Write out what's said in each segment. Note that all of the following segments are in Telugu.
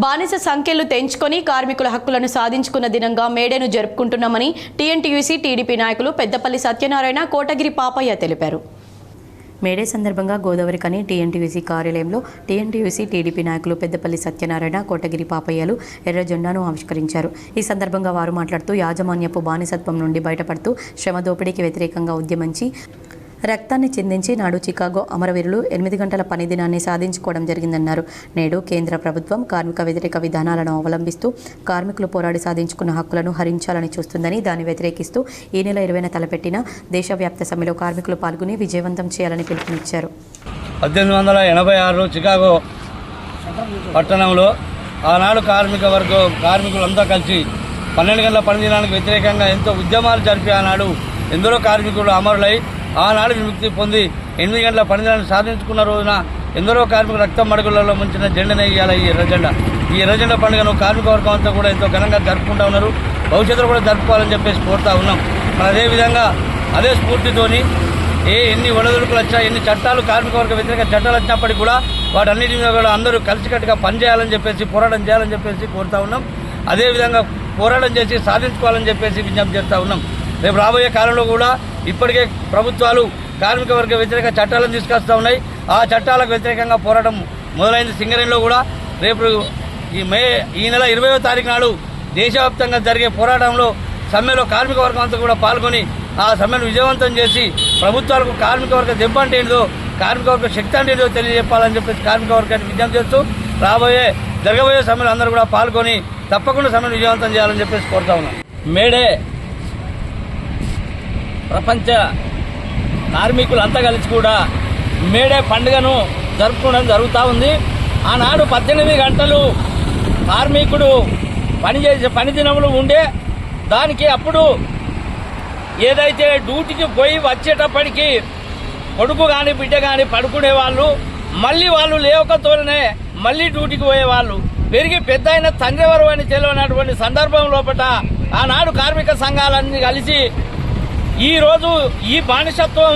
బానిస సంఖ్యలు తెంచుకొని కార్మికుల హక్కులను సాధించుకున్న దినంగా మేడేను జరుపుకుంటున్నామని టీఎన్టీయూసీ టీడీపీ నాయకులు పెద్దపల్లి సత్యనారాయణ కోటగిరి పాపయ్య తెలిపారు. మేడే సందర్భంగా గోదావరి కని టీఎన్టీయూసీ కార్యాలయంలో టీఎన్టీయూసీ టీడీపీ నాయకులు పెద్దపల్లి సత్యనారాయణ కోటగిరి పాపయ్యలు ఎర్ర జెండాను ఆవిష్కరించారు. ఈ సందర్భంగా వారు మాట్లాడుతూ యాజమాన్యపు బానిసత్వం నుండి బయటపడుతూ శ్రమ దోపిడీకి వ్యతిరేకంగా ఉద్యమించి రక్తాన్ని చిందించి నాడు చికాగో అమరవీరులు ఎనిమిది గంటల పని దినాన్ని సాధించుకోవడం జరిగిందన్నారు. నేడు కేంద్ర ప్రభుత్వం కార్మిక వ్యతిరేక విధానాలను అవలంబిస్తూ కార్మికులు పోరాడి సాధించుకున్న హక్కులను హరించాలని చూస్తుందని దాన్ని వ్యతిరేకిస్తూ ఈ నెల ఇరవైన తలపెట్టిన దేశవ్యాప్త సమ్మెలో కార్మికులు పాల్గొని విజయవంతం చేయాలని పిలుపునిచ్చారు. పద్దెనిమిది వందల ఎనభై ఆరులో చికాగో పట్టణంలో ఆనాడు కార్మిక వర్గం కార్మికులంతా కలిసి పన్నెండు గంటల పని దినానికి వ్యతిరేకంగా ఎంతో ఉద్యమాలు జరిపి ఆనాడు ఎందరో కార్మికులు అమరులై ఆనాడు విముక్తి పొంది ఎనిమిది గంటల పనిదాన్ని సాధించుకున్న రోజున ఎందరో కార్మిక రక్తం మడుగులలో ముంచిన జెండనే ఇవ్వాలి ఈ ఎర్రజెండా ఈ ఎర్రజెండా పండుగను కార్మిక వర్గం అంతా కూడా ఎంతో ఘనంగా జరుపుకుంటా ఉన్నారు. భవిష్యత్తులో కూడా జరుపుకోవాలని చెప్పేసి కోరుతా ఉన్నాం. మరి అదేవిధంగా అదే స్ఫూర్తితోని ఏ ఎన్ని ఒడదుడుకులు వచ్చినా ఎన్ని చట్టాలు కార్మిక వర్గ వ్యతిరేక చట్టాలు వచ్చినప్పటికీ కూడా వాటన్నిటి మీద కూడా అందరూ కలిసికట్టుగా పనిచేయాలని చెప్పేసి పోరాటం చేయాలని చెప్పేసి కోరుతా ఉన్నాం. అదేవిధంగా పోరాటం చేసి సాధించుకోవాలని చెప్పేసి విజ్ఞప్తి చేస్తూ ఉన్నాం. రేపు రాబోయే కాలంలో కూడా ఇప్పటికే ప్రభుత్వాలు కార్మిక వర్గ వ్యతిరేక చట్టాలను తీసుకొస్తూ ఉన్నాయి. ఆ చట్టాలకు వ్యతిరేకంగా పోరాటం మొదలైంది. సింగరేణిలో కూడా రేపు ఈ మే ఈ నెల ఇరవయో తారీఖు నాడు దేశవ్యాప్తంగా జరిగే పోరాటంలో సమ్మెలో కార్మిక వర్గం అంతా కూడా పాల్గొని ఆ సమ్మెను విజయవంతం చేసి ప్రభుత్వాలకు కార్మిక వర్గ దెబ్బ అంటే ఏంటో కార్మిక వర్గ శక్తి అంటే ఏంటో తెలియజెప్పాలని చెప్పేసి కార్మిక వర్గాన్ని విజ్ఞప్తి చేస్తూ రాబోయే జరగబోయే సమ్మెలు అందరూ కూడా పాల్గొని తప్పకుండా సమ్మెను విజయవంతం చేయాలని చెప్పేసి కోరుతా ఉన్నాం. మేడే ప్రపంచ కార్మికులంతా కలిసి కూడా మేడే పండుగను జరుపుకోవడం జరుగుతూ ఉంది. ఆనాడు పద్దెనిమిది గంటలు కార్మికుడు పని చేసే పని దినములు ఉండే దానికి అప్పుడు ఏదైతే డ్యూటీకి పోయి వచ్చేటప్పటికి కొడుకు కానీ బిడ్డ కానీ పడుకునే వాళ్ళు మళ్ళీ వాళ్ళు లేవకతోనే మళ్ళీ డ్యూటీకి పోయేవాళ్ళు పెరిగి పెద్ద అయిన తండ్రి ఎవరు అని తెలియనటువంటి సందర్భం లోపల ఆనాడు కార్మిక సంఘాలన్నీ కలిసి ఈ రోజు ఈ బానిసత్వం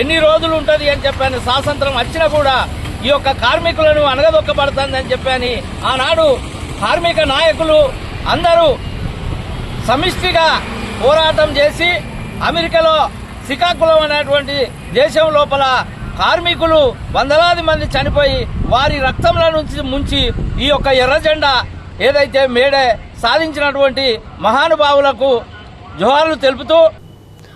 ఎన్ని రోజులు ఉంటుంది అని చెప్పాను స్వాతంత్రం వచ్చినా కూడా ఈ యొక్క కార్మికులను అనగదొక్కబడుతుంది అని చెప్పాను ఆనాడు కార్మిక నాయకులు అందరూ సమిష్టిగా పోరాటం చేసి అమెరికాలో శ్రీకాకుళం అనేటువంటి దేశం లోపల కార్మికులు వందలాది మంది చనిపోయి వారి రక్తంలో నుంచి ముంచి ఈ యొక్క ఎర్ర జెండా ఏదైతే మేడే సాధించినటువంటి మహానుభావులకు జోహార్లు తెలుపుతూ